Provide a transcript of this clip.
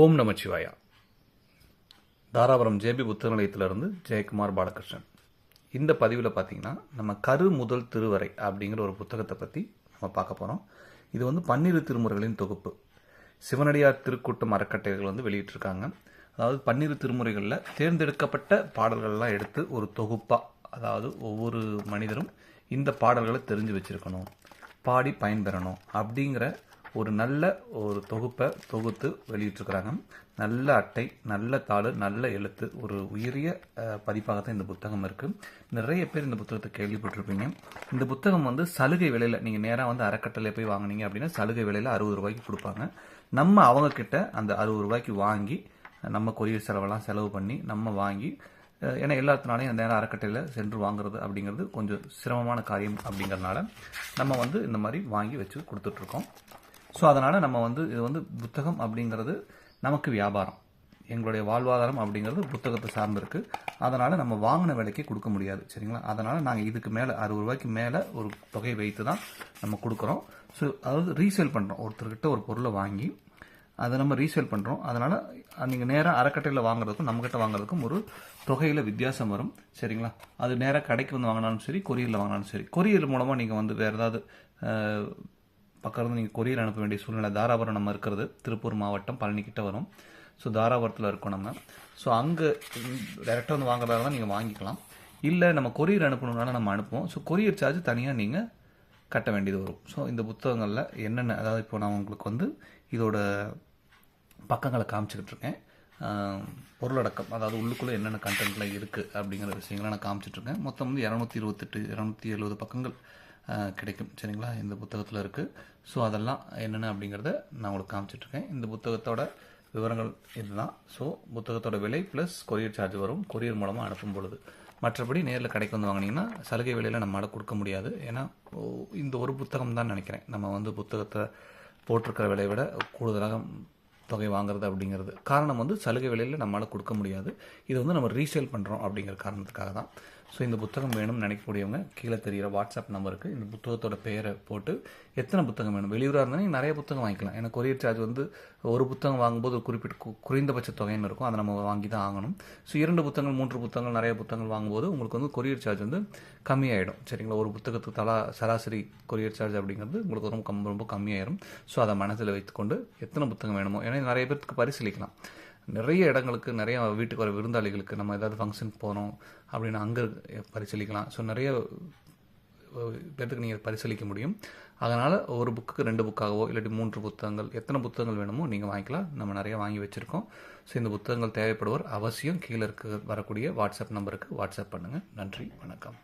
ஓம் Namashivaya. Dharapuram JP புத்தக நிலையத்திலிருந்து ஜெயக்குமார் பாலகிருஷ்ணன். இந்த பதிவில் பார்த்தீங்கன்னா நம்ம கரு முதல் திருவரை அப்படிங்கிற ஒரு புத்தகத்தை பற்றி நம்ம பார்க்க போகிறோம் இது வந்து பன்னிரு திருமுறைகளின் தொகுப்பு. சிவனடியார் திருக்கூட்டம் அறக்கட்டைகள் வந்து வெளியிட்டிருக்காங்க. அதாவது பன்னிரு திருமுறைகளில் தேர்ந்தெடுக்கப்பட்ட பாடல்கள்லாம் எடுத்து ஒரு தொகுப்பாக அதாவது ஒவ்வொரு மனிதரும் இந்த பாடல்களை தெரிஞ்சு வச்சுருக்கணும் பாடி பயன்பெறணும் அப்படிங்கிற ஒரு நல்ல ஒரு தொகுப்பை தொகுத்து வெளியிட்டிருக்கிறாங்க. நல்ல அட்டை நல்ல தாள் நல்ல எழுத்து ஒரு உயரிய பதிப்பாக தான் இந்த புத்தகம் இருக்குது நிறைய பேர் இந்த புத்தகத்தை கேள்விப்பட்டிருப்பீங்க. இந்த புத்தகம் வந்து சலுகை விலையில் நீங்கள் நேராக வந்து அறக்கட்டளை போய் வாங்குனீங்க அப்படின்னா சலுகை விலையில் அறுபது ரூபாய்க்கு கொடுப்பாங்க. நம்ம அவங்கக்கிட்ட அந்த அறுபது ரூபாய்க்கு வாங்கி நம்ம கொரியர் செலவெல்லாம் செலவு பண்ணி நம்ம வாங்கி ஏன்னா எல்லாத்தினாலையும் அந்த நேரம் அறக்கட்டையில் சென்று வாங்குறது அப்படிங்கிறது கொஞ்சம் சிரமமான காரியம் அப்படிங்கிறதுனால நம்ம வந்து இந்த மாதிரி வாங்கி வச்சு கொடுத்துட்ருக்கோம். ஸோ அதனால் நம்ம வந்து இது வந்து புத்தகம் அப்படிங்கிறது நமக்கு வியாபாரம். எங்களுடைய வாழ்வாதாரம் அப்படிங்கிறது புத்தகத்தை சார்ந்திருக்கு. அதனால் நம்ம வாங்கின விலைக்கு கொடுக்க முடியாது சரிங்களா? அதனால் நாங்கள் இதுக்கு மேலே அறுபது ரூபாய்க்கு மேலே ஒரு தொகையை வைத்து தான் நம்ம கொடுக்குறோம். ஸோ அதாவது ரீசேல் பண்ணுறோம் ஒருத்தர்கிட்ட ஒரு பொருளை வாங்கி அதை நம்ம ரீசேல் பண்ணுறோம் அதனால் நீங்கள் நேராக அறக்கட்டையில் வாங்குறதுக்கும் நம்மக்கிட்ட வாங்குறதுக்கும் ஒரு தொகையில் வித்தியாசம் வரும் சரிங்களா? அது நேராக கடைக்கு வந்து வாங்கினாலும் சரி கொரியரில் வாங்கினாலும் சரி. கொரியர் மூலமாக நீங்கள் வந்து வேறு ஏதாவது பக்கம் இருந்து நீங்கள் கொரியர் அனுப்ப வேண்டிய சூழ்நிலை தாராபுரம் நம்ம இருக்கிறது. திருப்பூர் மாவட்டம் பழனிக்கிட்ட வரும். ஸோ தாராபுரத்தில் இருக்கோம் நம்ம. ஸோ அங்கே டேரெக்டாக வந்து வாங்குறதா தான் நீங்கள் வாங்கிக்கலாம். இல்லை நம்ம கொரியர் அனுப்பணும்னாலும் நம்ம அனுப்புவோம். ஸோ கொரியர் சார்ஜ் தனியாக நீங்கள் கட்ட வேண்டியது வரும். ஸோ இந்த புத்தகங்களில் என்னென்ன அதாவது இப்போ நான் உங்களுக்கு வந்து இதோட பக்கங்களை காமிச்சிக்கிட்டு இருக்கேன். பொருளடக்கம் அதாவது உள்ளுக்குள்ளே என்னென்ன கண்டென்ட்லாம் இருக்குது அப்படிங்கிற விஷயங்களை நான் காமிச்சிட்டு இருக்கேன். மொத்தம் வந்து இரநூத்தி இருபத்தெட்டு இரநூத்தி எழுபது பக்கங்கள் கிடைக்கும். சரிங்களா? இந்த புத்தகத்தில் இருக்குது ஸோ அதெல்லாம் என்னென்ன அப்படிங்கிறத நான் உங்களுக்கு காமிச்சிட்டு இருக்கேன் இந்த புத்தகத்தோட விவரங்கள் இதுதான். ஸோ புத்தகத்தோட விலை ப்ளஸ் கொரியர் சார்ஜ் வரும். கொரியர் மூலமாக அனுப்பும் பொழுது. மற்றபடி நேரில் கடைக்கு வந்து வாங்கினீங்கன்னா சலுகை விலையில் நம்மளால் கொடுக்க முடியாது. ஏன்னா இந்த ஒரு புத்தகம் தான் நினைக்கிறேன். நம்ம வந்து புத்தகத்தை போட்டிருக்கிற விலையை விட கூடுதலாக தொகை வாங்குறது அப்படிங்கிறது. காரணம் வந்து சலுகை விலையில் நம்மளால் கொடுக்க முடியாது. இது வந்து நம்ம ரீசேல் பண்ணுறோம் அப்படிங்கிற காரணத்துக்காக தான் ஸோ இந்த புத்தகம் வேணும்னு நினைக்கக்கூடியவங்க கீழே தெரிகிற வாட்ஸ்அப் நம்பருக்கு இந்த புத்தகத்தோட பெயரை போட்டு எத்தனை புத்தகம் வேணும்? வெளியூராக இருந்தாலும் நிறைய புத்தகம் வாங்கிக்கலாம். ஏன்னா கொரியர் சார்ஜ் வந்து ஒரு புத்தகம் வாங்கும்போது ஒரு குறிப்பிட்ட குறைந்தபட்ச தொகைன்னு இருக்கும். அதை நம்ம வாங்கி தான் ஆகணும். ஸோ இரண்டு புத்தகங்கள் மூன்று புத்தகங்கள் நிறைய புத்தகங்கள் வாங்கும்போது உங்களுக்கு வந்து கொரியர் சார்ஜ் வந்து கம்மியாயிடும். சரிங்களா? ஒரு புத்தகத்துக்கு தலா சராசரி கொரியர் சார்ஜ் அப்படிங்கிறது உங்களுக்கு ரொம்ப ரொம்ப கம்மியாயிடும் ஸோ அதை மனதில் வைத்துக்கொண்டு எத்தனை புத்தகம் வேணுமோ ஏன்னா நிறைய பேருக்கு பரிசீலிக்கலாம். நிறைய இடங்களுக்கு நிறைய வீட்டுக்கு வர விருந்தாளிகளுக்கு நம்ம ஏதாவது ஃபங்க்ஷன் போகிறோம் அப்படின்னு அங்கே பரிசீலிக்கலாம். ஸோ நிறைய பேர்த்துக்கு நீங்கள் பரிசீலிக்க முடியும். அதனால் ஒரு புக்குக்கு ரெண்டு புக்காகவோ இல்லாட்டி மூன்று புத்தகங்கள் எத்தனை புத்தகங்கள் வேணுமோ நீங்கள் வாங்கிக்கலாம். நம்ம நிறைய வாங்கி வச்சுருக்கோம். ஸோ இந்த புத்தகங்கள் தேவைப்படுவோர் அவசியம் கீழே இருக்க வரக்கூடிய வாட்ஸ்அப் நம்பருக்கு வாட்ஸ்அப் பண்ணுங்கள் நன்றி வணக்கம்.